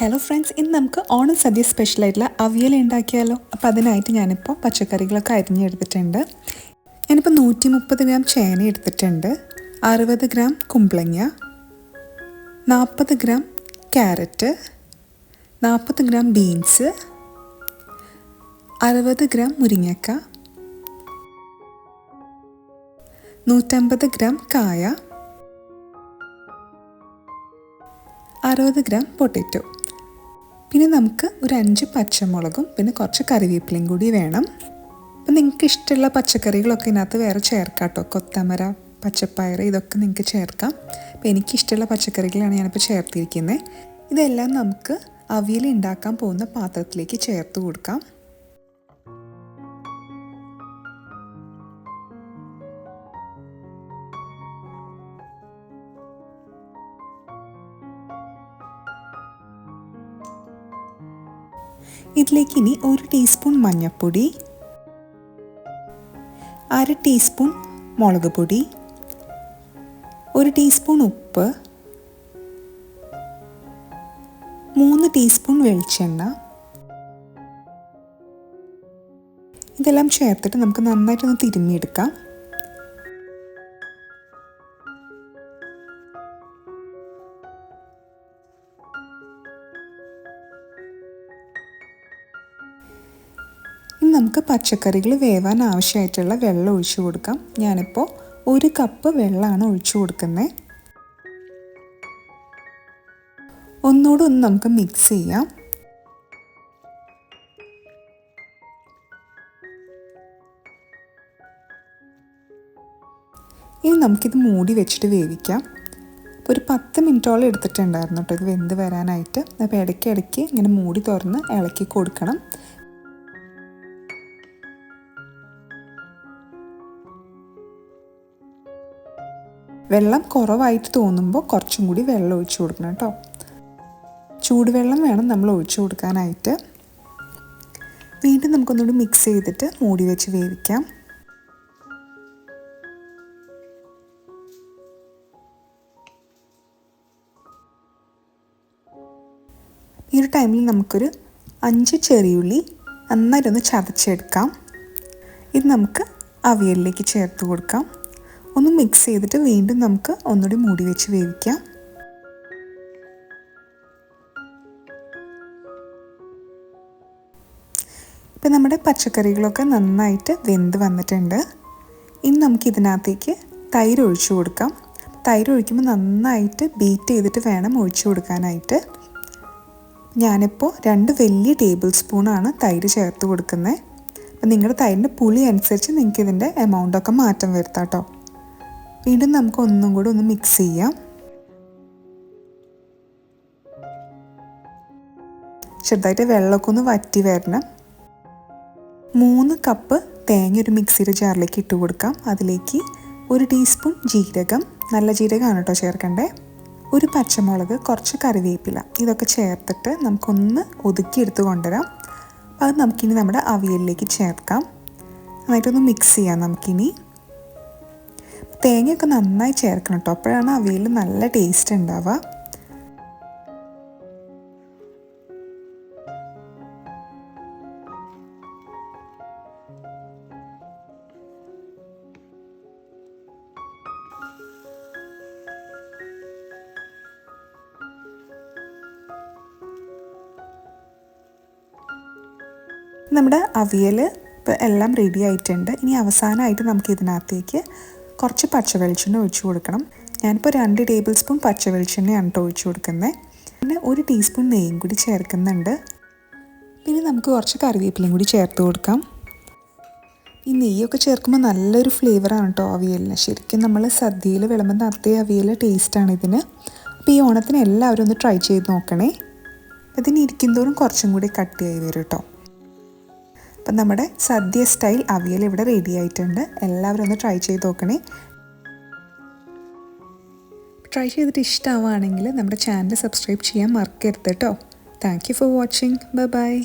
Hello friends ഇന്ന് നമുക്ക് ഓണം സദ്യ സ്പെഷ്യലായിട്ടുള്ള അവിയൽ ഉണ്ടാക്കിയാലോ? അപ്പോൾ അതിനായിട്ട് ഞാനിപ്പോൾ പച്ചക്കറികളൊക്കെ അരിഞ്ഞെടുത്തിട്ടുണ്ട് ഞാനിപ്പോൾ നൂറ്റി മുപ്പത് ഗ്രാം ചേന എടുത്തിട്ടുണ്ട്. അറുപത് ഗ്രാം കുമ്പളങ്ങ. നാൽപ്പത് ഗ്രാം ക്യാരറ്റ്. നാൽപ്പത് ഗ്രാം ബീൻസ്. അറുപത് ഗ്രാം മുരിങ്ങക്ക. നൂറ്റമ്പത് ഗ്രാം കായ. അറുപത് ഗ്രാം പൊട്ടറ്റോ. പിന്നെ നമുക്ക് ഒരു അഞ്ച് പച്ചമുളകും പിന്നെ കുറച്ച് കറിവേപ്പിലയും കൂടി വേണം. അപ്പം നിങ്ങൾക്ക് ഇഷ്ടമുള്ള പച്ചക്കറികളൊക്കെ ഇതിനകത്ത് വേറെ ചേർക്കാം കേട്ടോ. കൊത്തമര പച്ചപ്പയർ ഇതൊക്കെ നിങ്ങൾക്ക് ചേർക്കാം. അപ്പോൾ എനിക്കിഷ്ടമുള്ള പച്ചക്കറികളാണ് ഞാനിപ്പോൾ ചേർത്തിരിക്കുന്നത്. ഇതെല്ലാം നമുക്ക് അവിയൽ ഉണ്ടാക്കാൻ പോകുന്ന പാത്രത്തിലേക്ക് ചേർത്ത് കൊടുക്കാം. ഇതിലേക്ക് ഇനി ഒരു ടീസ്പൂൺ മഞ്ഞൾപ്പൊടി അര ടീസ്പൂൺ മുളക് പൊടി ഒരു ടീസ്പൂൺ ഉപ്പ് മൂന്ന് ടീസ്പൂൺ വെളിച്ചെണ്ണ. ഇതെല്ലാം ചേർത്തിട്ട് നമുക്ക് നന്നായിട്ടൊന്ന് തിരുമ്മിയെടുക്കാം നമുക്ക് പച്ചക്കറികൾ വേവാൻ ആവശ്യമായിട്ടുള്ള വെള്ളം ഒഴിച്ചു കൊടുക്കാം. ഞാനിപ്പോൾ ഒരു കപ്പ് വെള്ളമാണ് ഒഴിച്ചു കൊടുക്കുന്നത് ഒന്നുകൂടെ ഒന്ന് നമുക്ക് മിക്സ് ചെയ്യാം. ഇനി നമുക്കിത് മൂടി വെച്ചിട്ട് വേവിക്കാം. അപ്പോൾ ഒരു പത്ത് മിനിറ്റോളം എടുത്തിട്ടുണ്ടായിരുന്നു കേട്ടോ ഇത് വെന്ത് വരാനായിട്ട്. അപ്പോൾ ഇടയ്ക്ക് ഇടയ്ക്ക് ഇങ്ങനെ മൂടി തുറന്ന് ഇളക്കി കൊടുക്കണം. വെള്ളം കുറവായിട്ട് തോന്നുമ്പോൾ കുറച്ചും കൂടി വെള്ളം ഒഴിച്ചു കൊടുക്കണം കേട്ടോ. ചൂടുവെള്ളം വേണം നമ്മൾ ഒഴിച്ചു കൊടുക്കാനായിട്ട്. വീണ്ടും നമുക്കൊന്നുകൂടി മിക്സ് ചെയ്തിട്ട് മൂടി വെച്ച് വേവിക്കാം. ഈ ഒരു ടൈമിൽ നമുക്കൊരു അഞ്ച് ചെറിയുള്ളി നന്നായിട്ടൊന്ന് ചതച്ചെടുക്കാം. ഇത് നമുക്ക് അവിയലിലേക്ക് ചേർത്ത് കൊടുക്കാം. ഒന്ന് മിക്സ് ചെയ്തിട്ട് വീണ്ടും നമുക്ക് ഒന്നുകൂടി മൂടി വെച്ച് വേവിക്കാം. ഇപ്പം നമ്മുടെ പച്ചക്കറികളൊക്കെ നന്നായിട്ട് വെന്ത് വന്നിട്ടുണ്ട്. ഇനി നമുക്ക് ഇതിനകത്തേക്ക് തൈര് ഒഴിച്ചു കൊടുക്കാം. തൈര് ഒഴിക്കുമ്പോൾ നന്നായിട്ട് ബീറ്റ് ചെയ്തിട്ട് വേണം ഒഴിച്ചു കൊടുക്കാനായിട്ട്. ഞാനിപ്പോൾ രണ്ട് വലിയ ടേബിൾ സ്പൂണാണ് തൈര് ചേർത്ത് കൊടുക്കുന്നത്. അപ്പം നിങ്ങളുടെ തൈരിന്റെ പുളി അനുസരിച്ച് നിങ്ങൾക്ക് ഇതിന്റെ എമൗണ്ടൊക്കെ മാറ്റം വരുത്താം കേട്ടോ. വീണ്ടും നമുക്ക് ഒന്നും കൂടി ഒന്ന് മിക്സ് ചെയ്യാം. ചെറുതായിട്ട് വെള്ളമൊക്കെ ഒന്ന് വറ്റി വരണം. മൂന്ന് കപ്പ് തേങ്ങ ഒരു മിക്സിയുടെ ജാറിലേക്ക് ഇട്ട് കൊടുക്കാം. അതിലേക്ക് ഒരു ടീസ്പൂൺ ജീരകം. നല്ല ജീരകമാണ് കേട്ടോ ചേർക്കണ്ടേ. ഒരു പച്ചമുളക് കുറച്ച് കറിവേപ്പില. ഇതൊക്കെ ചേർത്തിട്ട് നമുക്കൊന്ന് ഒതുക്കിയെടുത്ത് കൊണ്ടുവരാം. അത് നമുക്കിനി നമ്മുടെ അവിയലിലേക്ക് ചേർക്കാം. നന്നായിട്ടൊന്ന് മിക്സ് ചെയ്യാം നമുക്കിനി. തേങ്ങയൊക്കെ നന്നായി ചേർക്കണം കേട്ടോ അപ്പോഴാണ് അവിയൽ നല്ല ടേസ്റ്റ് ഉണ്ടാവുക. നമ്മുടെ അവിയൽ എല്ലാം റെഡി ആയിട്ടുണ്ട്. ഇനി അവസാനമായിട്ട് നമുക്ക് ഇതിനകത്തേക്ക് കുറച്ച് പച്ച വെളിച്ചെണ്ണ ഒഴിച്ചു കൊടുക്കണം. ഞാനിപ്പോൾ രണ്ട് ടേബിൾ സ്പൂൺ പച്ച വെളിച്ചെണ്ണയാണ് കേട്ടോ ഒഴിച്ചു കൊടുക്കുന്നത്. പിന്നെ ഒരു ടീസ്പൂൺ നെയ്യും കൂടി ചേർക്കുന്നുണ്ട്. പിന്നെ നമുക്ക് കുറച്ച് കറിവേപ്പിലയും കൂടി ചേർത്ത് കൊടുക്കാം. ഈ നെയ്യൊക്കെ ചേർക്കുമ്പോൾ നല്ലൊരു ഫ്ലേവറാണ് കേട്ടോ അവിയലിന്. ശരിക്കും നമ്മൾ സദ്യയിൽ വിളമ്പുന്ന അത്തേ അവിയൽ ടേസ്റ്റാണ് ഇതിന്. അപ്പോൾ ഈ ഓണത്തിന് എല്ലാവരും ഒന്ന് ട്രൈ ചെയ്ത് നോക്കണേ. അതിന് ഇരിക്കും തോറും കുറച്ചും കൂടി കട്ടിയായി വരും കേട്ടോ അപ്പം നമ്മുടെ സദ്യ സ്റ്റൈൽ അവിയൽ ഇവിടെ റെഡി ആയിട്ടുണ്ട്. എല്ലാവരും ഒന്ന് ട്രൈ ചെയ്ത് നോക്കണേ. ട്രൈ ചെയ്തിട്ട് ഇഷ്ടമാവുകയാണെങ്കിൽ നമ്മുടെ ചാനൽ സബ്സ്ക്രൈബ് ചെയ്യാൻ മറക്കരുത് കേട്ടോ thank you for watching bye bye